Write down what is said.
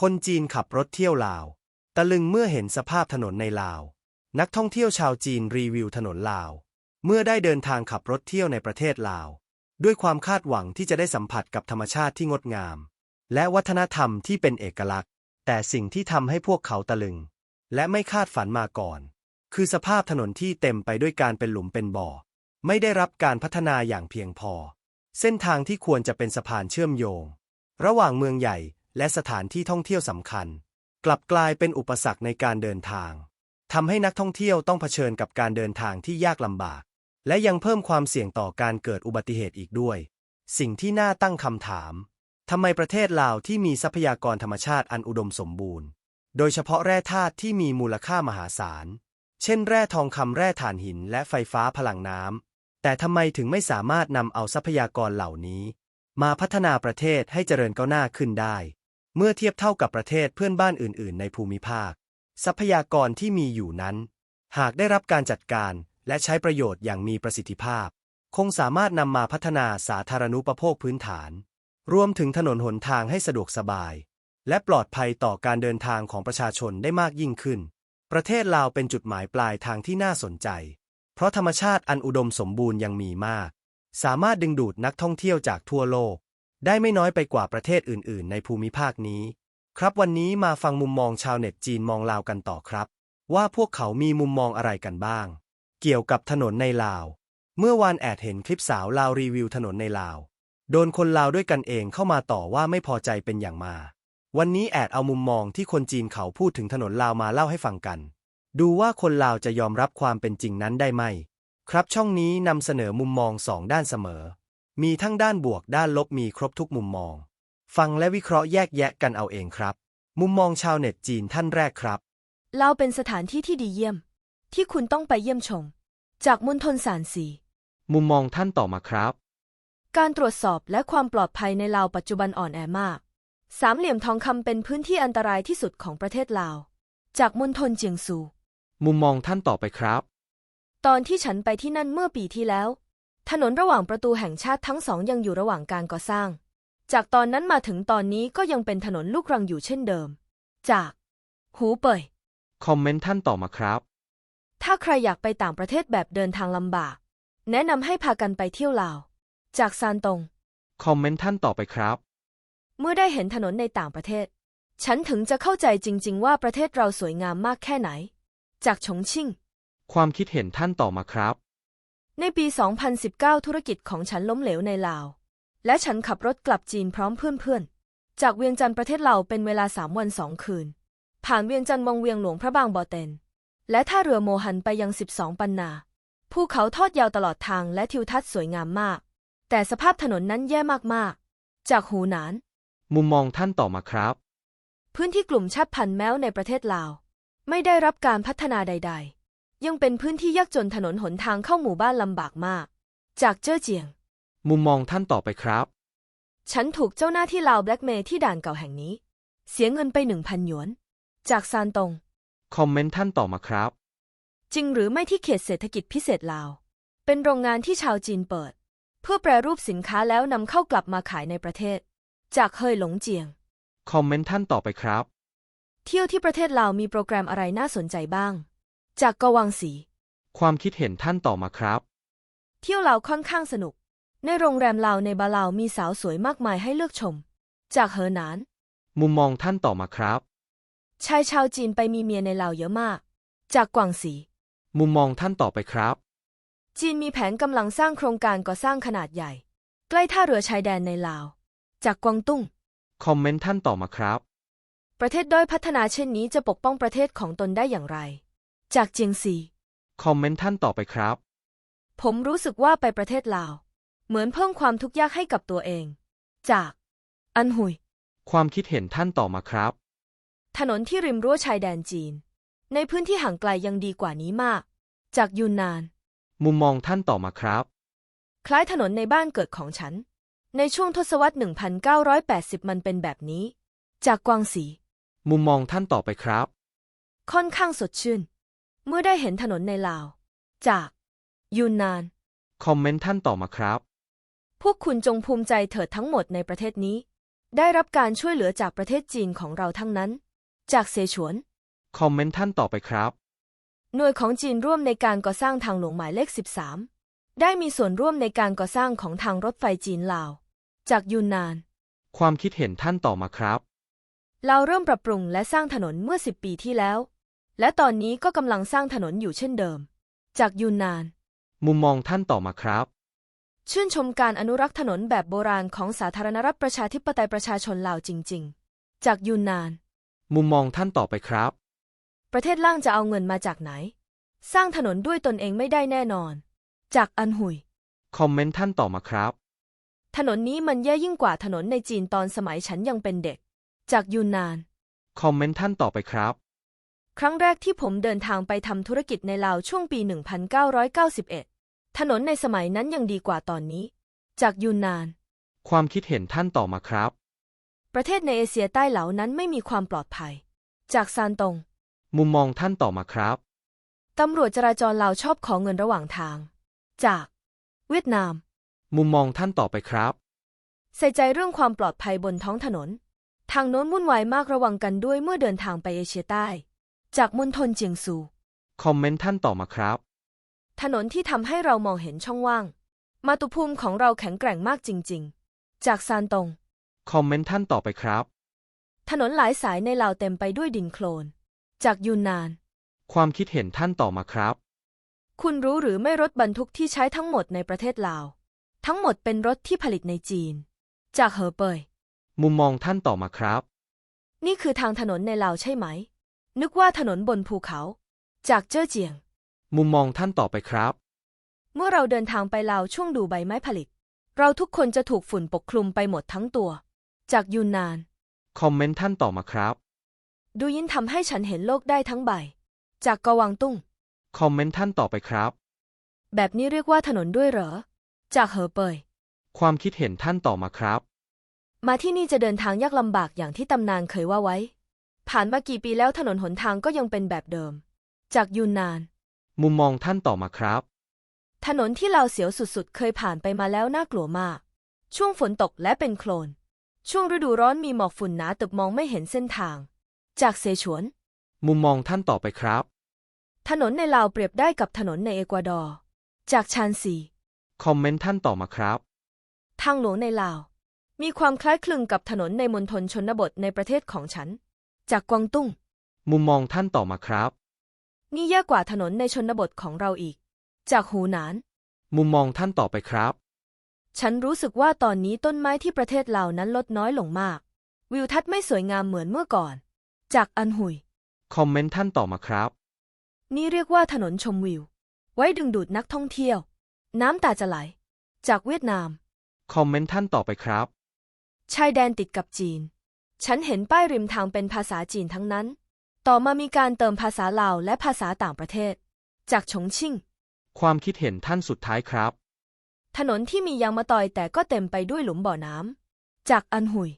คนจีนขับรถเที่ยวลาว ตะลึงเมื่อเห็นสภาพถนนในลาว นักท่องเที่ยวชาวจีนรีวิวถนนลาว เมื่อได้เดินทางขับรถเที่ยวในประเทศลาว ด้วยความคาดหวังที่จะได้สัมผัสกับธรรมชาติที่งดงาม และวัฒนธรรมที่เป็นเอกลักษณ์ แต่สิ่งที่ทำให้พวกเขาตะลึง และไม่คาดฝันมาก่อน คือสภาพถนนที่เต็มไปด้วยการเป็นหลุมเป็นบ่อ ไม่ได้รับการพัฒนาอย่างเพียงพอ เส้นทางที่ควรจะเป็นสะพานเชื่อมโยง ระหว่างเมืองใหญ่ และสถานที่ท่องเที่ยวสำคัญ กลับกลายเป็นอุปสรรคในการเดินทางทำให้นักท่องเที่ยวต้องเผชิญกับการเดินทางที่ยากลำบาก และยังเพิ่มความเสี่ยงต่อการเกิดอุบัติเหตุอีกด้วย สิ่งที่น่าตั้งคำถามทำไมประเทศลาวที่มีทรัพยากรธรรมชาติอันอุดมสมบูรณ์ โดยเฉพาะแร่ธาตุที่มีมูลค่ามหาศาล เช่น แร่ทองคำแร่ถ่านหิน และไฟฟ้าพลังน้ำ แต่ทำไมถึงไม่สามารถนำเอาทรัพยากรเหล่านี้ มาพัฒนาประเทศให้เจริญก้าวหน้าขึ้นได้ เมื่อเทียบเท่ากับประเทศเพื่อนบ้านอื่น ๆ ในภูมิภาค ทรัพยากรที่มีอยู่นั้น หากได้รับการจัดการและใช้ประโยชน์อย่างมีประสิทธิภาพ คงสามารถนำมาพัฒนาสาธารณูปโภคพื้นฐาน รวมถึงถนนหนทางให้สะดวกสบาย และปลอดภัยต่อการเดินทางของประชาชนได้มากยิ่งขึ้น ประเทศลาวเป็นจุดหมายปลายทางที่น่าสนใจ เพราะธรรมชาติอันอุดมสมบูรณ์ยังมีมาก สามารถดึงดูดนักท่องเที่ยวจากทั่วโลก ได้ไม่น้อยไปกว่าประเทศอื่น ๆ ในภูมิภาคนี้ ครับวันนี้มาฟังมุมมองชาวเน็ตจีนมองลาวกันต่อครับ ว่าพวกเขามีมุมมองอะไรกันบ้าง เกี่ยวกับถนนในลาว เมื่อวานแอดเห็นคลิปสาวลาวรีวิวถนนในลาว โดนคนลาวด้วยกันเองเข้ามาต่อว่าไม่พอใจเป็นอย่างมา วันนี้แอดเอามุมมองที่คนจีนเขาพูดถึงถนนลาวมาเล่าให้ฟังกัน ดูว่าคนลาวจะยอมรับความเป็นจริงนั้นได้ไหม ครับช่องนี้นำเสนอมุมมองสองด้านเสมอ มีทั้งด้านบวกด้านลบมีครบทุกมุมมอง ฟังและวิเคราะห์แยกแยะกันเอาเองครับ มุมมองชาวเน็ตจีนท่านแรกครับลาวเป็นสถานที่ที่ดีเยี่ยม ที่คุณต้องไปเยี่ยมชม จากมณฑลสานสีมุมมองท่านต่อมาครับ การตรวจสอบและความปลอดภัยในลาวปัจจุบันอ่อนแอมาก สามเหลี่ยมทองคำเป็นพื้นที่อันตรายที่สุดของประเทศลาว จากมณฑลเจียงซู มุมมองท่านต่อไปครับ ตอนที่ฉันไปที่นั่นเมื่อปีที่แล้ว ถนนระหว่างประตูแห่งชาติทั้งสองยังอยู่ระหว่างการก่อสร้าง จากตอนนั้นมาถึงตอนนี้ก็ยังเป็นถนนลูกรังอยู่เช่นเดิม จาก หูเป่ย คอมเมนต์ท่านต่อมาครับ ถ้าใครอยากไปต่างประเทศแบบเดินทางลำบาก แนะนำให้พากันไปเที่ยวลาว จากซานตง คอมเมนต์ท่านต่อไปครับ เมื่อได้เห็นถนนในต่างประเทศ ฉันถึงจะเข้าใจจริง ๆ ว่าประเทศเราสวยงามมากแค่ไหน จากฉงชิ่ง ความคิดเห็นท่านต่อมาครับ ในปี 2019 ธุรกิจของฉันล้มเหลวในลาว และฉันขับรถกลับจีนพร้อมเพื่อนๆ จากเวียงจันทร์ประเทศเราเป็นเวลาสามวันสองคืน ผ่านเวียงจันทร์วังเวียงหลวงพระบางบ่อเต็นและท่าเรือโมหันไปยัง 12 ปันนาภูเขาทอดยาวตลอดทางและทิวทัศน์สวยงามมาก แต่สภาพถนนนั้นแย่มากๆ จากหูหนาน มุมมองท่านต่อมาครับ พื้นที่กลุ่มชาติพันธุ์แมวในประเทศลาว ไม่ได้รับการพัฒนาใด ๆ ยังเป็นพื้นที่ยากจนถนนหนทางเข้าหมู่บ้านลำบากมาก จากเจ้อเจียง มุมมองท่านต่อไปครับ ฉันถูกเจ้าหน้าที่ลาวแบล็กเมย์ที่ด่านเก่าแห่งนี้ เสียเงินไปหนึ่งพันหยวน จากซานตง คอมเมนต์ท่านต่อมาครับ จริงหรือไม่ที่เขตเศรษฐกิจพิเศษลาว เป็นโรงงานที่ชาวจีนเปิด เพื่อแปรรูปสินค้าแล้วนำเข้ากลับมาขายในประเทศ จากเฮยหลงเจียง คอมเมนต์ท่านต่อไปครับ เที่ยวที่ประเทศลาวมีโปรแกรมอะไรน่าสนใจบ้าง จากกวังสี ความคิดเห็นท่านต่อมาครับ เที่ยวลาวค่อนข้างสนุก ในโรงแรมลาวในบาลาวมีสาวสวยมากมายให้เลือกชม จากเฮอหนาน มุมมองท่านต่อมาครับ ชายชาวจีนไปมีเมียในลาวเยอะมาก จากกวางสี มุมมองท่านต่อไปครับ จีนมีแผนกำลังสร้างโครงการก่อสร้างขนาดใหญ่ ใกล้ท่าเรือชายแดนในลาว จากกวางตุ้ง คอมเมนต์ท่านต่อมาครับ ประเทศด้อยพัฒนาเช่นนี้จะปกป้องประเทศของตนได้อย่างไร จากเจียงซีคอมเมนต์ท่านต่อไปครับ ผมรู้สึกว่าไปประเทศลาว เหมือนเพิ่มความทุกข์ยากให้กับตัวเอง จาก อันหุย ความคิดเห็นท่านต่อมาครับ ถนนที่ริมรั้วชายแดนจีน ในพื้นที่ห่างไกลยังดีกว่านี้มาก จากยูนนาน มุมมองท่านต่อมาครับ คล้ายถนนในบ้านเกิดของฉัน ในช่วงทศวรรษ 1980 มันเป็นแบบนี้ จากกวางสี มุมมองท่านต่อไปครับ ค่อนข้างสดชื่น เมื่อได้เห็นถนนในลาว จากยูนนาน คอมเมนต์ท่านต่อมาครับ พวกคุณจงภูมิใจเถิดทั้งหมดในประเทศนี้ ได้รับการช่วยเหลือจากประเทศจีนของเราทั้งนั้น จากเสฉวน คอมเมนต์ท่านต่อไปครับ หน่วยของจีนร่วมในการก่อสร้างทางหลวงหมายเลข 13 ได้มีส่วนร่วมในการก่อสร้างของทางรถไฟจีนลาว จากยูนนาน ความคิดเห็นท่านต่อมาครับ เราเริ่มปรับปรุงและสร้างถนนเมื่อ 10 ปีที่แล้ว และตอนนี้ก็กำลังสร้างถนนอยู่เช่นเดิม จากยูนนาน มุมมองท่านต่อมาครับ ชื่นชมการอนุรักษ์ถนนแบบโบราณของสาธารณรัฐประชาธิปไตยประชาชนลาวจริง ๆ จากยูนนาน มุมมองท่านต่อไปครับ ประเทศล่างจะเอาเงินมาจากไหน สร้างถนนด้วยตนเองไม่ได้แน่นอน จากอันหุย คอมเมนต์ท่านต่อมาครับ ถนนนี้มันแย่ยิ่งกว่าถนนในจีนตอนสมัยฉันยังเป็นเด็ก จากยูนนาน คอมเมนต์ท่านต่อไปครับ ครั้งแรกที่ผมเดินทางไปทำธุรกิจในลาวช่วงปี 1991 ถนนในสมัยนั้นยังดีกว่าตอนนี้ จากยูนนาน ความคิดเห็นท่านต่อมาครับ ประเทศในเอเชียใต้เหล่านั้นไม่มีความปลอดภัย จากซานตง มุมมองท่านต่อมาครับ ตำรวจจราจรลาวชอบขอเงินระหว่างทาง จาก เวียดนาม มุมมองท่านต่อไปครับ ใส่ใจเรื่องความปลอดภัยบนท้องถนน ทางโน้นวุ่นวายมากระวังกันด้วยเมื่อเดินทางไปเอเชียใต้ จากมณฑลเจียงซู คอมเมนต์ท่านต่อมาครับ ถนนที่ทำให้เรามองเห็นช่องว่าง มาตุภูมิของเราแข็งแกร่งมากจริง ๆ จากซานตง คอมเมนต์ท่านต่อไปครับ ถนนหลายสายในลาวเต็มไปด้วยดินโคลน จากยูนนาน ความคิดเห็นท่านต่อมาครับ คุณรู้หรือไม่รถบรรทุกที่ใช้ทั้งหมดในประเทศลาว ทั้งหมดเป็นรถที่ผลิตในจีน จากเหอเปย มุมมองท่านต่อมาครับ นี่คือทางถนนในลาวใช่ไหม นึกว่าถนนบนภูเขา จากเจ้อเจียง มุมมองท่านต่อไปครับ เมื่อเราเดินทางไปลาวช่วงดูใบไม้ผลิต เราทุกคนจะถูกฝุ่นปกคลุมไปหมดทั้งตัว จากยูนนาน คอมเมนต์ท่านต่อมาครับ ดูยินทำให้ฉันเห็นโลกได้ทั้งใบ จากกวางตุ้ง คอมเมนต์ท่านต่อไปครับ แบบนี้เรียกว่าถนนด้วยเหรอ จากเหอเปย ความคิดเห็นท่านต่อมาครับ มาที่นี่จะเดินทางยากลำบากอย่างที่ตำนานเคยว่าไว้ ผ่านมากี่ปีแล้วถนนหนทางก็ยังเป็นแบบเดิม จากยูนนาน มุมมองท่านต่อมาครับ ถนนที่ลาวเสียวสุดๆ เคยผ่านไปมาแล้วน่ากลัวมาก ช่วงฝนตกและเป็นโคลน ช่วงฤดูร้อนมีหมอกฝุ่นหนาตึบมองไม่เห็นเส้นทาง จากเสฉวน มุมมองท่านต่อไปครับ ถนนในลาวเปรียบได้กับถนนในเอกวาดอร์ จากชานซีคอมเมนต์ท่านต่อมาครับ ทางหลวงในลาว มีความคล้ายคลึงกับถนนในมณฑลชนบทในประเทศของฉัน จากกวางตุ้ง มุมมองท่านต่อมาครับ นี่แย่กว่าถนนในชนบทของเราอีก จากหูหนาน มุมมองท่านต่อไปครับ ฉันรู้สึกว่าตอนนี้ต้นไม้ที่ประเทศลาวนั้นลดน้อยลงมาก วิวทัศน์ไม่สวยงามเหมือนเมื่อก่อน จากอันหุย คอมเมนต์ท่านต่อมาครับ นี่เรียกว่าถนนชมวิว ไว้ดึงดูดนักท่องเที่ยว น้ำตาจะไหล จากเวียดนาม คอมเมนต์ท่านต่อไปครับ ชายแดนติดกับจีน ฉันเห็นป้ายริมทางเป็นภาษาจีนทั้งนั้น ต่อมามีการเติมภาษาลาวและภาษาต่างประเทศ จากฉงชิ่ง ความคิดเห็นท่านสุดท้ายครับ ถนนที่มียางมะตอยแต่ก็เต็มไปด้วยหลุมบ่อน้ำ จากอันหุย